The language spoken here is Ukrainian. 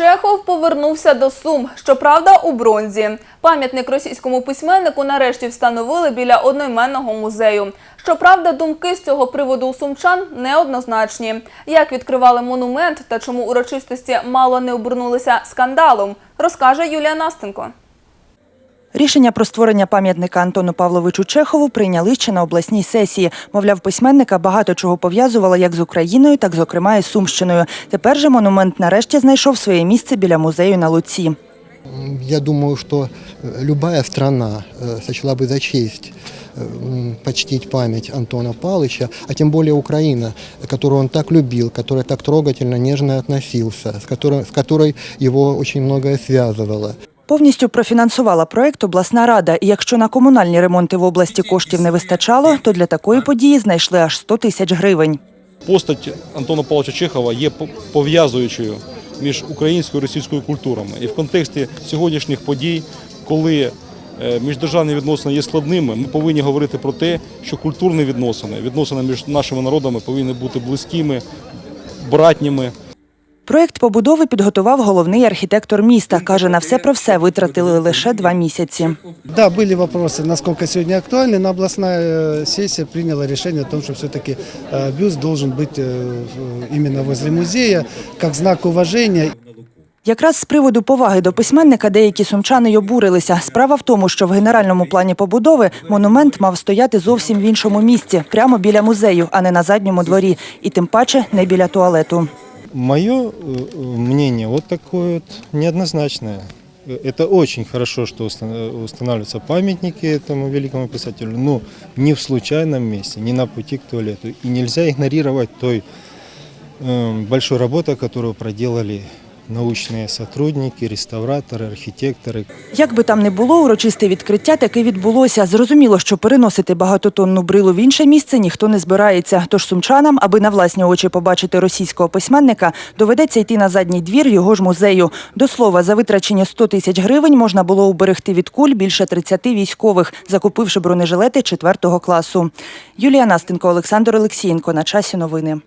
Чехов повернувся до Сум, щоправда, у бронзі. Пам'ятник російському письменнику нарешті встановили біля одноіменного музею. Щоправда, думки з цього приводу у сумчан неоднозначні. Як відкривали монумент та чому урочистості мало не обернулися скандалом, розкаже Юлія Настенко. Рішення про створення пам'ятника Антону Павловичу Чехову прийняли ще на обласній сесії. Мовляв, письменника багато чого пов'язувало як з Україною, так зокрема і з Сумщиною. Тепер же монумент нарешті знайшов своє місце біля музею на Луці. Я думаю, что э, любая страна э, сочла бы за честь э, м, почтить память Антона Павловича, а тем более Украина, которую он так любил, которая так трогательно, нежно относился, с которой, с которой его очень многое связывало. Повністю профінансувала проект обласна рада. І якщо на комунальні ремонти в області коштів не вистачало, то для такої події знайшли аж 100 тисяч гривень. Постать Антона Павловича Чехова є пов'язуючою між українською і російською культурами. І в контексті сьогоднішніх подій, коли е, міждержавні відносини є складними, ми повинні говорити про те, що культурні відносини, відносини між нашими народами повинні бути близькими, братніми. Проект побудови підготував головний архітектор міста. Каже, на все про все витратили лише два місяці. Да, были вопросы, насколько сегодня актуальны, но областная э, сессия приняла решение о том, что все-таки э, бюст должен быть э, в- именно возле музея, как знак уважения. Якраз з приводу поваги до письменника деякі сумчани й обурилися. Справа в тому, що в генеральному плані побудови монумент мав стояти зовсім в іншому місці, прямо біля музею, а не на задньому дворі, і тим паче не біля туалету. Мое э, мнение вот такое вот неоднозначное. Э, Это очень хорошо, что уста- устанавливаются памятники этому великому писателю, но не в случайном месте, не на пути к туалету. И нельзя игнорировать той э, большой работы, которую проделали научные сотрудники, реставраторы, архитекторы. Як би там не було, урочисте відкриття таки відбулося. Зрозуміло, що переносити багатотонну брилу в інше місце ніхто не збирається. Тож сумчанам, аби на власні очі побачити російського письменника, доведеться йти на задній двір його ж музею. До слова, за витрачені 100 тисяч гривень можна було уберегти від куль більше 30 військових, закупивши бронежилети 4 класу. Юлія Настенко, Олександр Олексієнко. На часі новини.